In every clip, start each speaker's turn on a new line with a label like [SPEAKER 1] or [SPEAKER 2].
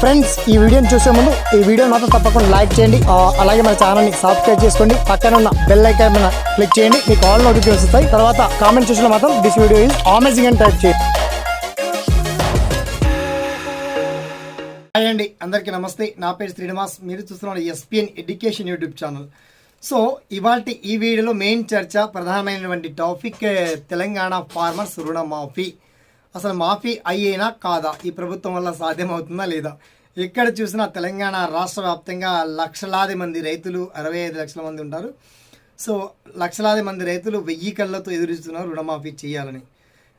[SPEAKER 1] Friends ఈ వీడియోని చూసే ముందు ఈ వీడియో మాత్రం తప్పకుండా లైక్ చేయండి. అలాగే మన ఛానల్ని సబ్స్క్రైబ్ చేసుకోండి. పక్కన ఉన్న బెల్ ఐకాన్ మీద క్లిక్ చేయండి. మీకు ఆల్ నోటిఫికేషన్ వస్తాయి. తర్వాత కామెంట్ చూసిన మాత్రం దిస్ వీడియో ఈజ్ అమేజింగ్ అని టైప్ చేయండి. హాయ్ అండి అందరికీ నమస్తే. నా పేరు శ్రీనివాస్. మీరు చూస్తున్నారు SPN education YouTube channel so ఇవాళ ఈ వీడియోలో మెయిన్ చర్చ ప్రధానమైనటువంటి టాపిక్ తెలంగాణ ఫార్మర్స్ రుణమాఫీ. అసలు మాఫీ అయ్యేనా కాదా? ఈ ప్రభుత్వం వల్ల సాధ్యమవుతుందా లేదా? ఎక్కడ చూసినా తెలంగాణ రాష్ట్ర వ్యాప్తంగా లక్షలాది మంది రైతులు అరవై ఐదు లక్షల మంది ఉంటారు. సో లక్షలాది మంది రైతులు వెయ్యి కళ్ళతో ఎదురుస్తున్నారు రుణమాఫీ చేయాలని.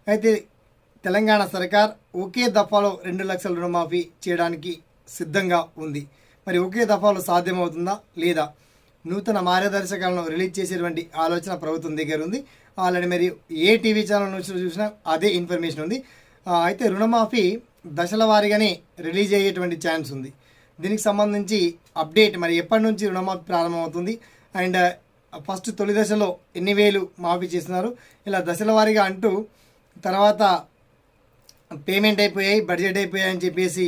[SPEAKER 1] అయితే తెలంగాణ సర్కార్ ఒకే దఫాలో రెండు లక్షల రుణమాఫీ చేయడానికి సిద్ధంగా ఉంది. మరి ఒకే దఫాలో సాధ్యమవుతుందా లేదా? నూతన మార్గదర్శకాలను రిలీజ్ చేసేటువంటి ఆలోచన ప్రభుత్వం దగ్గర ఉంది. ఆల్రెడీ మరి ఏ టీవీ ఛానల్ నుంచి చూసినా అదే ఇన్ఫర్మేషన్ ఉంది. అయితే రుణమాఫీ దశల వారీగానే రిలీజ్ అయ్యేటువంటి ఛాన్స్ ఉంది. దీనికి సంబంధించి అప్డేట్ మరి ఎప్పటి నుంచి రుణమాఫీ ప్రారంభమవుతుంది? అండ్ ఫస్ట్ తొలి దశలో ఎన్ని వేలు మాఫీ చేస్తున్నారు? ఇలా దశల వారీగా అంటూ తర్వాత పేమెంట్ అయిపోయాయి బడ్జెట్ అయిపోయాయి అని చెప్పేసి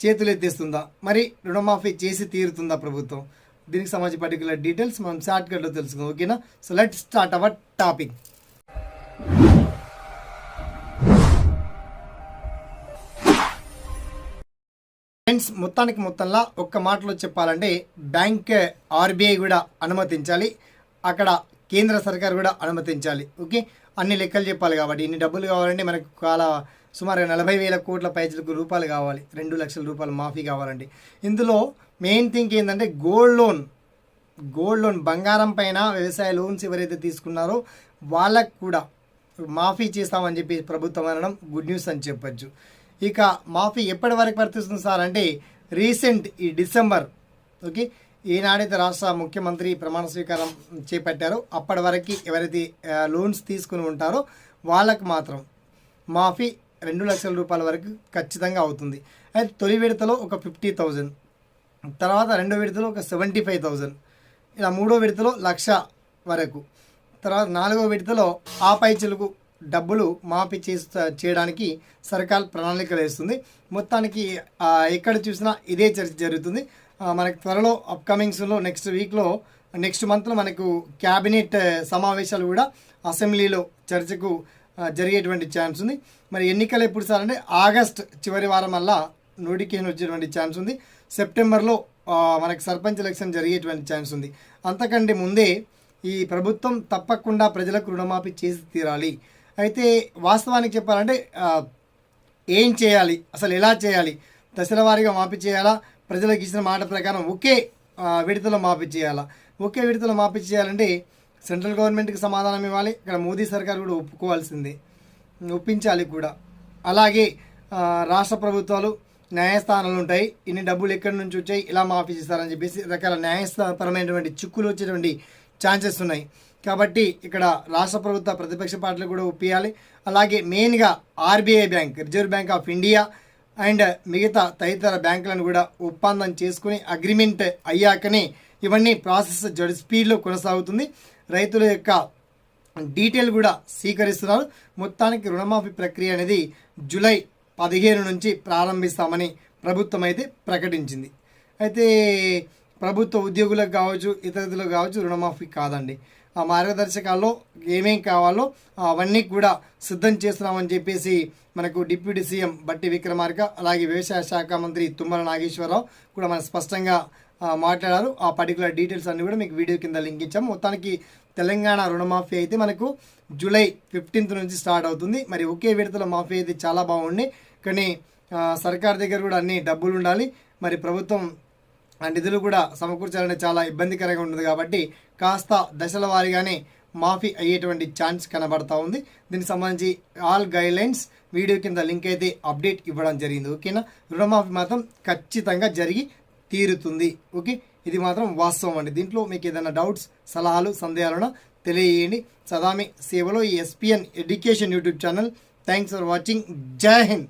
[SPEAKER 1] చేతులు ఎత్తేస్తుందా మరి రుణమాఫీ చేసి తీరుతుందా ప్రభుత్వం? దీనికి సంబంధించి పర్టికులర్ డీటెయిల్స్ మనం షార్ట్ కట్లో తెలుసుకుందాం ఓకేనా so let start our topic friends మొత్తానికి మొత్తంలో ఒక్క మాటలో చెప్పాలంటే బ్యాంక్ ఆర్బీఐ కూడా అనుమతించాలి. అక్కడ కేంద్ర సర్కార్ కూడా అనుమతించాలి ఓకే అన్ని లెక్కలు చెప్పాలి కాబట్టి ఇన్ని డబ్బులు కావాలంటే మనకు చాలా సుమారు నలభై వేల కోట్ల పైసలకు రూపాయలు కావాలి. రెండు లక్షల రూపాయలు మాఫీ కావాలండి. ఇందులో మెయిన్ థింగ్ ఏంటంటే గోల్డ్ లోన్. గోల్డ్ లోన్ బంగారం పైన వ్యవసాయ లోన్స్ ఎవరైతే తీసుకున్నారో వాళ్ళకు కూడా మాఫీ చేస్తామని చెప్పి ప్రభుత్వం అనడం గుడ్ న్యూస్ అని చెప్పొచ్చు. ఇక మాఫీ ఎప్పటి వరకు వర్తిస్తుంది సార్ అంటే రీసెంట్ ఈ డిసెంబర్. ఓకే? ఈనాడైతే రాష్ట్ర ముఖ్యమంత్రి ప్రమాణ స్వీకారం చేపట్టారో. అప్పటి వరకు ఎవరైతే లోన్స్ తీసుకుని ఉంటారో వాళ్ళకు మాత్రం మాఫీ రెండు లక్షల రూపాయల వరకు ఖచ్చితంగా అవుతుంది. అయితే తొలి విడతలో ఒక ఫిఫ్టీ థౌజండ్. తర్వాత రెండో విడతలో ఒక సెవెంటీ ఫైవ్ థౌజండ్. ఇలా మూడో విడతలో లక్ష వరకు. తర్వాత నాలుగో విడతలో ఆ పైచలకు డబ్బులు మాఫీ చేస్తా చేయడానికి సర్కార్ ప్రణాళికలు వేస్తుంది. మొత్తానికి ఎక్కడ చూసినా ఇదే చర్చ జరుగుతుంది. మనకు త్వరలో అప్కమింగ్స్లో నెక్స్ట్ వీక్లో నెక్స్ట్ మంత్లో మనకు క్యాబినెట్ సమావేశాలు కూడా అసెంబ్లీలో చర్చకు జరిగేటువంటి ఛాన్స్ ఉంది. మరి ఎన్నికలు ఎప్పుడు సార్ అంటే ఆగస్ట్ చివరి వారం వల్ల నోటిఫికేషన్ వచ్చేటువంటి ఛాన్స్ ఉంది. సెప్టెంబర్లో మనకు మనకి సర్పంచ్ ఎలక్షన్ జరిగేటువంటి ఛాన్స్ ఉంది. అంతకంటే ముందే ఈ ప్రభుత్వం తప్పకుండా ప్రజలకు రుణమాఫీ చేసి తీరాలి. అయితే వాస్తవానికి చెప్పాలంటే ఏం చేయాలి? అసలు ఎలా చేయాలి? దశల వారీగా మాఫీ చేయాలా? ప్రజలకు ఇచ్చిన మాట ప్రకారం ఒకే విడతలో మాఫీ చేయాలా? ఒకే విడతలో మాఫీ చేయాలంటే సెంట్రల్ గవర్నమెంట్కి సమాధానం ఇవ్వాలి. ఇక్కడ మోదీ సర్కార్ కూడా ఒప్పుకోవాల్సిందే. ఒప్పించాలి కూడా. అలాగే రాష్ట్ర ప్రభుత్వాలు న్యాయస్థానాలు ఉంటాయి. ఇన్ని డబ్బులు ఎక్కడి నుంచి వచ్చాయి? ఇలా మాఫీ చేస్తారని చెప్పేసి రకాల న్యాయస్థానపరమైనటువంటి చిక్కులు వచ్చేటువంటి ఛాన్సెస్ ఉన్నాయి. కాబట్టి ఇక్కడ రాష్ట్ర ప్రభుత్వ ప్రతిపక్ష పార్టీలు కూడా ఒప్పియాలి. అలాగే మెయిన్గా RBI bank reserve bank of India and మిగతా తదితర బ్యాంకులను కూడా ఒప్పందం చేసుకుని అగ్రిమెంట్ అయ్యాకనే ఇవన్నీ ప్రాసెస్ జడి స్పీడ్లో కొనసాగుతుంది. రైతుల యొక్క డీటెయిల్ కూడా స్వీకరిస్తున్నారు. మొత్తానికి రుణమాఫీ ప్రక్రియ అనేది జూలై పదిహేను నుంచి ప్రారంభిస్తామని ప్రభుత్వం అయితే ప్రకటించింది. అయితే ప్రభుత్వ ఉద్యోగులకు కావచ్చు ఇతరులకు కావచ్చు రుణమాఫీ కాదండి. ఆ మార్గదర్శకాల్లో ఏమేం కావాలో అవన్నీ కూడా సిద్ధం చేస్తున్నామని చెప్పేసి మనకు డిప్యూటీ సీఎం బట్టి విక్రమార్క అలాగే వ్యవసాయ శాఖ మంత్రి తుమ్మల నాగేశ్వరరావు కూడా మనం స్పష్టంగా మాట్లాడారు. ఆ పర్టికులర్ డీటెయిల్స్ అన్ని కూడా మీకు వీడియో కింద లింక్ ఇచ్చాము మొత్తానికి తెలంగాణ రుణమాఫీ అయితే మనకు జూలై ఫిఫ్టీన్త్ నుంచి స్టార్ట్ అవుతుంది. మరి ఒకే విడతలో మాఫీ అయితే చాలా బాగుంది. కానీ సర్కార్ దగ్గర కూడా అన్ని డబ్బులు ఉండాలి. మరి ప్రభుత్వం నిధులు కూడా సమకూర్చాలంటే చాలా ఇబ్బందికరంగా ఉంటుంది కాబట్టి కాస్త దశల వారీగానే మాఫీ అయ్యేటువంటి ఛాన్స్ కనబడతా ఉంది. దీనికి సంబంధించి ఆల్ గైడ్లైన్స్ వీడియో కింద లింక్ అయితే అప్డేట్ ఇవ్వడం జరిగింది. ఓకేనా? రుణమాఫీ మాత్రం ఖచ్చితంగా జరిగి తీరుతుంది. ఓకే? ఇది మాత్రం వాస్తవం అండి. దీంట్లో మీకు ఏదైనా డౌట్స్ సలహాలు సందేహాలను తెలియజేయండి. సదామి సేవలో ఈ SPN education YouTube channel. Thanks for watching. జై హింద్!